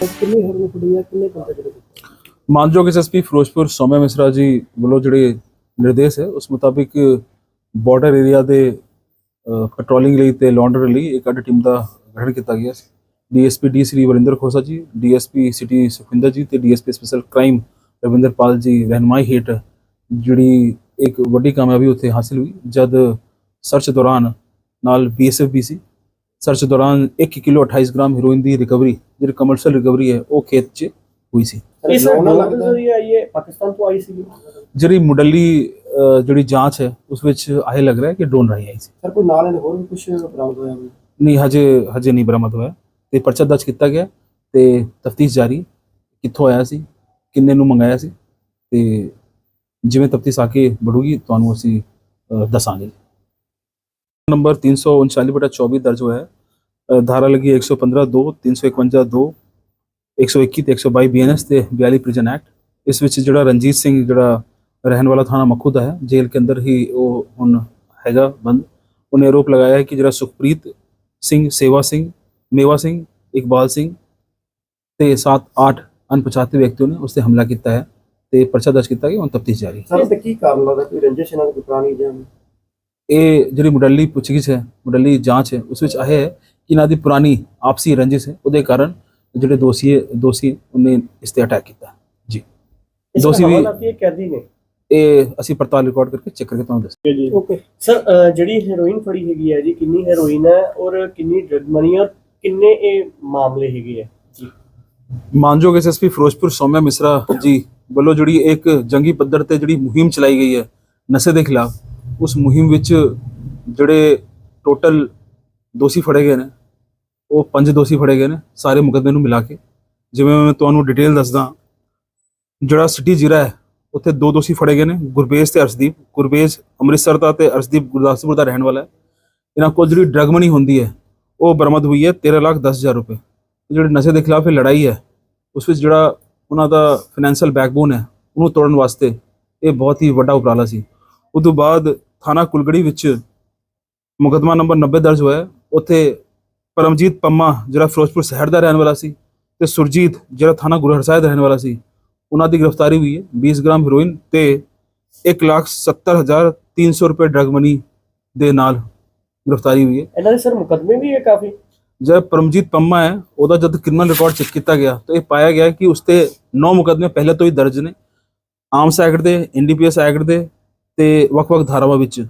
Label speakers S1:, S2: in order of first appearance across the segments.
S1: ਕਿੰਨੀ ਹਰਨ ਫੜੀ ਆ? ਕਿੰਨੇ ਬੰਦੇ ਜਿਹੜੇ
S2: ਮਾਨਯੋਗ ਐਸਐਸਪੀ ਫਿਰੋਜ਼ਪੁਰ ਸੋਮਿਆ ਮਿਸਰਾ ਜੀ ਵੱਲੋਂ ਜਿਹੜੇ ਨਿਰਦੇਸ਼ ਹੈ, ਉਸ ਮੁਤਾਬਿਕ ਬਾਰਡਰ ਏਰੀਆ ਦੇ ਪੈਟਰੋਲਿੰਗ ਲਈ ਤੇ ਲਾਂਡਰੀ ਲਈ ਇੱਕ ਅੱਡ ਟੀਮ ਦਾ ਗਠਨ ਕੀਤਾ ਗਿਆ ਸੀ। DSP D Shri Varinder Khosa ji DSP city Sukhinder ji ਤੇ DSP special crime Ravinder Pal ji ਰਹਿਨਮਾਈ ਹੇਠ ਜਿਹੜੀ ਇੱਕ ਵੱਡੀ ਕਾਮਯਾਬੀ ਉੱਥੇ ਹਾਸਿਲ ਹੋਈ, ਜਦ ਸਰਚ ਦੌਰਾਨ ਨਾਲ ਬੀਐਸਐਫ ਵੀ ਸੀ। ਸਰਚ ਦੌਰਾਨ 1 ਕਿਲੋ 28 ਗ੍ਰਾਮ ਹੀਰੋਇਨ ਦੀ ਰਿਕਵਰੀ ਜਿਹੜੀ ਕਮਰਸ਼ੀਅਲ ਰਿਕਵਰੀ ਹੈ ਉਹ ਖੇਤ 'ਚ ਹੋਈ ਸੀ।
S1: ਡੋਨ ਜ਼ਰੀਏ ਆਈ ਹੈ ਪਾਕਿਸਤਾਨ ਤੋਂ ਆਈ ਸੀ
S2: ਜਿਹੜੀ ਮੁੱਢਲੀ ਜਿਹੜੀ ਜਾਂਚ ਹੈ ਉਸ ਵਿੱਚ ਇਹ ਲੱਗ ਰਿਹਾ ਹੈ ਕਿ ਡਰੋਨ ਰਾਹੀਂ ਆਈ ਸੀ।
S1: ਸਰ ਕੋਈ ਨਾਲ ਹੋਰ ਵੀ ਕੁਝ ਬਰਾਮਦ ਹੋਇਆ ਹੋਵੇ?
S2: ਨਹੀਂ ਹਜੇ ਹਜੇ ਨਹੀਂ ਬਰਾਮਦ ਹੋਇਆ। ਤੇ ਪਰਚਾ ਦਰਜ ਕੀਤਾ ਗਿਆ ਤੇ ਤਫਤੀਸ਼ ਜਾਰੀ। ਕਿੱਥੋਂ ਆਇਆ ਸੀ? ਕਿੰਨੇ ਨੂੰ ਮੰਗਾਇਆ ਸੀ? ਤੇ ਜਿਵੇਂ ਤਫਤੀਸ਼ ਆ ਕੇ ਬੜੂਗੀ ਤੁਹਾਨੂੰ ਅਸੀਂ ਦੱਸਾਂਗੇ। ਨੰਬਰ 339 ਬਟਾ 24 ਦਰਜ ਹੋਇਆ ਹੈ। ਧਾਰਾ ਲੱਗੀ 115 2 351 2 121 ਤੇ 122 ਬੀਐਨਐਸ ਤੇ 42 ਪ੍ਰਿਜ਼ਨ ਐਕਟ ਇਸ ਵਿੱਚ ਜਿਹੜਾ ਰਣਜੀਤ ਸਿੰਘ ਜਿਹੜਾ ਰਹਿਣ ਵਾਲਾ ਥਾਣਾ ਮੱਖੂ ਦਾ ਹੈ ਜੇਲ੍ਹ ਕੇ ਅੰਦਰ ਹੀ ਉਹ ਹੁਣ ਹੈਗਾ ਬੰਦ। ਉਹਨੇ ਆਰੋਪ ਲਗਾਇਆ ਹੈ ਕਿ ਜਿਹੜਾ ਸੁਖਪ੍ਰੀਤ ਸਿੰਘ ਸੇਵਾ ਸਿੰਘ ਮੇਵਾ ਸਿੰਘ ਇਕਬਾਲ ਸਿੰਘ ਤੇ 7-8 ਅਣਪਛਾਤੇ ਵਿਅਕਤੀਆਂ ਨੇ ਉਸ ਤੇ ਹਮਲਾ ਕੀਤਾ ਹੈ ਤੇ ਪਰਚਾ ਦਰਜ ਕੀਤਾ ਗਿਆ ਹੁਣ ਤਫਤੀਸ਼ ਜਾਰੀ।
S1: ਸਰ ਤੇ ਕੀ ਕਾਰਨ ਲੱਗਦਾ? ਕੋਈ ਰੰਜਿਸ਼ ਇਹਨਾਂ ਦੀ ਪੁਰਾਣੀ ਜਾਂ
S2: ਇਹ ਜਿਹੜੀ ਮੁੱਢਲੀ ਪੁੱਛਗਿੱਛ ਹੈ ਮੁੱਢਲੀ ਜਾਂਚ ਹੈ ਉਸ ਵਿੱਚ ਇਹ ਹੈ ਇਹਨਾਂ ਦੀ ਪੁਰਾਣੀ ਆਪਸੀ ਰੰਜਿਸ਼ ਹੈ। ਉਹਦੇ ਕਾਰਨ ਜਿਹੜੇ ਦੋਸ਼ੀ ਦੋਸ਼ੀ ਉਹਨੇ ਇਸ ਤੇ ਅਟੈਕ ਕੀਤਾ। ਜੀ। ਦੋਸ਼ੀ ਵੀ
S1: ਇਹ ਕੈਦੀ ਨੇ।
S2: ਇਹ ਅਸੀਂ ਪੜਤਾਲ ਰਿਕਾਰਡ ਕਰਕੇ ਚੈੱਕ ਕਰਕੇ ਤੁਹਾਨੂੰ ਦੱਸ
S1: ਜੀ। ਓਕੇ। ਸਰ ਜਿਹੜੀ ਹੈਰੋਇਨ ਫੜੀ ਹੈਗੀ ਹੈ ਜੀ ਕਿੰਨੀ ਹੈਰੋਇਨ ਹੈ ਔਰ ਕਿੰਨੀ ਡਰਗ ਮਨੀ ਔਰ ਕਿੰਨੇ ਇਹ ਮਾਮਲੇ ਹੈਗੇ ਹੈ? ਜੀ।
S2: ਮਾਨਯੋਗ ਐਸਐਸਪੀ ਫਿਰੋਜ਼ਪੁਰ ਸੌਮਿਆ ਮਿਸਰਾ ਜੀ ਵੱਲੋਂ ਜਿਹੜੀ ਇੱਕ ਜੰਗੀ ਪੱਧਰ ਤੇ ਜਿਹੜੀ ਮੁਹਿੰਮ ਚਲਾਈ ਗਈ ਹੈ ਨਸ਼ੇ ਦੇ ਖਿਲਾਫ ਉਸ ਮੁਹਿੰਮ ਵਿੱਚ ਜਿਹੜੇ ਟੋਟਲ ਦੋਸ਼ੀ ਫੜੇ ਗਏ ਨੇ। ਉਹ ਪੰਜ ਦੋਸ਼ੀ ਫੜੇ ਗਏ ਨੇ, ਸਾਰੇ ਮੁਕੱਦਮੇ ਨੂੰ ਮਿਲਾ ਕੇ। ਜਿਵੇਂ ਮੈਂ ਤੁਹਾਨੂੰ ਡਿਟੇਲ ਦੱਸਦਾ, ਜਿਹੜਾ ਸਿਟੀ ਜ਼ਿਲ੍ਹਾ ਹੈ, ਉੱਥੇ ਦੋ ਦੋਸ਼ੀ ਫੜੇ ਗਏ ਨੇ, ਗੁਰਬੇਜ ਤੇ ਅਰਸ਼ਦੀਪ। ਗੁਰਬੇਜ ਅੰਮ੍ਰਿਤਸਰ ਦਾ ਤੇ ਅਰਸ਼ਦੀਪ ਗੁਰਦਾਸਪੁਰ ਦਾ ਰਹਿਣ ਵਾਲਾ ਹੈ। ਇਹਨਾਂ ਕੋਲ ਜਿਹੜੀ ਡਰਗ ਮਨੀ ਹੁੰਦੀ ਹੈ, ਉਹ ਬਰਾਮਦ ਹੋਈ ਹੈ 13 ਲੱਖ 10 ਹਜ਼ਾਰ ਰੁਪਏ। ਜਿਹੜੇ ਨਸ਼ੇ ਦੇ ਖਿਲਾਫ ਇਹ ਲੜਾਈ ਹੈ, ਉਸ ਵਿੱਚ ਜਿਹੜਾ ਉਹਨਾਂ ਦਾ ਫਾਈਨੈਂਸ਼ੀਅਲ ਬੈਕਬੋਨ ਹੈ, ਉਹਨੂੰ ਤੋੜਨ ਵਾਸਤੇ ਇਹ ਬਹੁਤ ਹੀ ਵੱਡਾ ਉਪਰਾਲਾ ਸੀ। ਉਸ ਤੋਂ ਬਾਅਦ ਥਾਣਾ ਕੁਲਗੜੀ ਵਿੱਚ ਮੁਕੱਦਮਾ ਨੰਬਰ 90 ਦਰਜ ਹੋਇਆ ਉੱਥੇ ਪਰਮਜੀਤ ਪੰਮਾ ਜਿਹੜਾ ਫਿਰੋਜ਼ਪੁਰ ਸ਼ਹਿਰ ਦਾ ਰਹਿਣ ਵਾਲਾ ਸੀ ਤੇ ਸੁਰਜੀਤ ਜਿਹੜਾ ਥਾਣਾ ਗੁਰਹਰਸਾਏ ਦਾ ਰਹਿਣ ਵਾਲਾ ਸੀ ਉਹਨਾਂ ਦੀ ਗ੍ਰਿਫਤਾਰੀ ਹੋਈ ਹੈ 20 ਗ੍ਰਾਮ ਹੈਰੋਇਨ ਤੇ 170300 ਰੁਪਏ ਡਰਗ ਮਨੀ ਦੇ ਨਾਲ ਗ੍ਰਿਫਤਾਰੀ ਹੋਈ ਹੈ।
S1: ਇਹਨਾਂ ਦੇ ਸਰ ਮੁਕਦਮੇ ਵੀ ਹੈ ਕਾਫੀ?
S2: ਜਦ ਪਰਮਜੀਤ ਪੰਮਾ ਹੈ ਉਹਦਾ ਜਦ ਕ੍ਰਿਮੀਨਲ ਰਿਕਾਰਡ ਚੈੱਕ ਕੀਤਾ ਗਿਆ ਤਾਂ ਇਹ ਪਾਇਆ ਗਿਆ ਕਿ ਉਸ ਤੇ 9 ਮੁਕੱਦਮੇ ਪਹਿਲੇ ਤੋਂ ਹੀ ਦਰਜ ਨੇ ਆਰਮਸ ਐਕਟ ਦੇ ਐਨਡੀਪੀਐਸ ਐਕਟ ਦੇ ਤੇ ਵੱਖ-ਵੱਖ ਧਾਰਾਵਾਂ ਵਿੱਚ।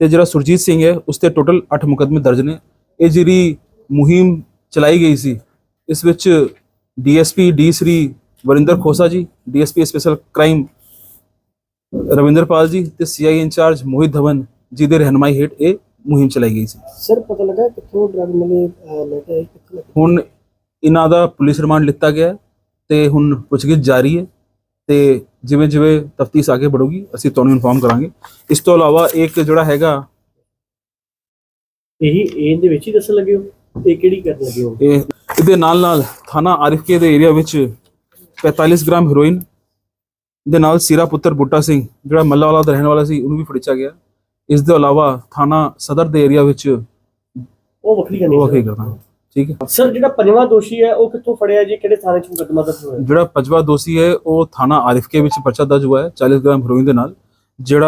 S2: ਤੇ ਜਿਹੜਾ ਸੁਰਜੀਤ ਸਿੰਘ ਹੈ ਉਸ ਤੇ ਟੋਟਲ 8 ਮੁਕੱਦਮੇ ਦਰਜ ਨੇ। ਇਹ ਜਿਹੜੀ ਮੁਹਿੰਮ ਚਲਾਈ ਗਈ ਸੀ। ਇਸ ਵਿੱਚ DSP D Shri Varinder Khosa ji DSP special crime Ravinder Pal ji ਤੇ ਸੀਆਈ ਇੰਚਾਰਜ ਮੋਹਿਤ ਧਵਨ ਜੀ ਦੇ ਰਹਿਨਮਾਈ ਹੇਠ ਇਹ ਮੁਹਿੰਮ ਚਲਾਈ ਗਈ ਸੀ।
S1: ਸਰ ਪਤਾ ਲੱਗਾ ਕਿੱਥੋਂ ਡਰਗ ਮਿਲੇ ਲੈ ਕੇ ਆਏ ਕਿੱਥੋਂ
S2: ਹੁਣ ਇਹਨਾਂ ਦਾ ਪੁਲਿਸ ਰਿਮਾਂਡ ਲਿੱਤਾ ਗਿਆ ਹੈ ਤੇ ਹੁਣ ਪੁੱਛਗਿੱਛ ਜਾਰੀ ਹੈ ਤੇ ਜਿਵੇਂ ਜਿਵੇਂ ਤਫਤੀਸ਼ ਅੱਗੇ ਵਧੂਗੀ ਅਸੀਂ ਤੁਹਾਨੂੰ ਇਨਫੋਰਮ ਕਰਾਂਗੇ। ਇਸ ਤੋਂ ਇਲਾਵਾ ਇੱਕ ਜਿਹੜਾ ਹੈਗਾ
S1: ਇਹੀ ਇਹਦੇ ਵਿੱਚ ਹੀ ਦੱਸਣ ਲੱਗੇ ਹੋ? ਇਹ ਕਿਹੜੀ ਕਰਨ ਲੱਗੇ ਹੋ?
S2: ਇਹ ਇਹਦੇ ਨਾਲ ਨਾਲ ਥਾਣਾ ਆਰਿਫਕੇ ਦੇ ਏਰੀਆ ਵਿੱਚ 45 ਗ੍ਰਾਮ ਹੈਰੋਇਨ ਦੇ ਨਾਲ ਸੀਰਾ ਪੁੱਤਰ ਬੁੱਟਾ ਸਿੰਘ ਜਿਹੜਾ ਮੱਲਾਵਾਲਾ ਦਾ ਰਹਿਣ ਵਾਲਾ ਸੀ ਉਹਨੂੰ ਵੀ ਫੜਿਆ ਗਿਆ। ਇਸ ਦੇ ਇਲਾਵਾ ਥਾਣਾ ਸਦਰ ਦੇ ਏਰੀਆ ਵਿੱਚ
S1: ਉਹ ਵੱਖਰੀ ਕਰਨੀ
S2: ਉਹ ਕਰਦਾ ਠੀਕ ਹੈ।
S1: ਸਰ ਜਿਹੜਾ ਪੰਜਵਾਂ ਦੋਸ਼ੀ ਹੈ ਉਹ ਕਿੱਥੋਂ ਫੜਿਆ ਜੀ? ਕਿਹੜੇ ਥਾਣੇ ਚ ਮੁਕੱਦਮਾ ਦਰਜ ਹੋਇਆ?
S2: ਜਿਹੜਾ ਪੰਜਵਾਂ ਦੋਸ਼ੀ ਹੈ ਉਹ ਥਾਣਾ ਆਰਿਫਕੇ ਵਿੱਚ ਪਰਚਾ ਦਰਜ ਹੋਇਆ ਹੈ 40 ਗ੍ਰਾਮ ਹੈਰੋਇਨ ਦੇ ਨਾਲ ਜਿਹੜਾ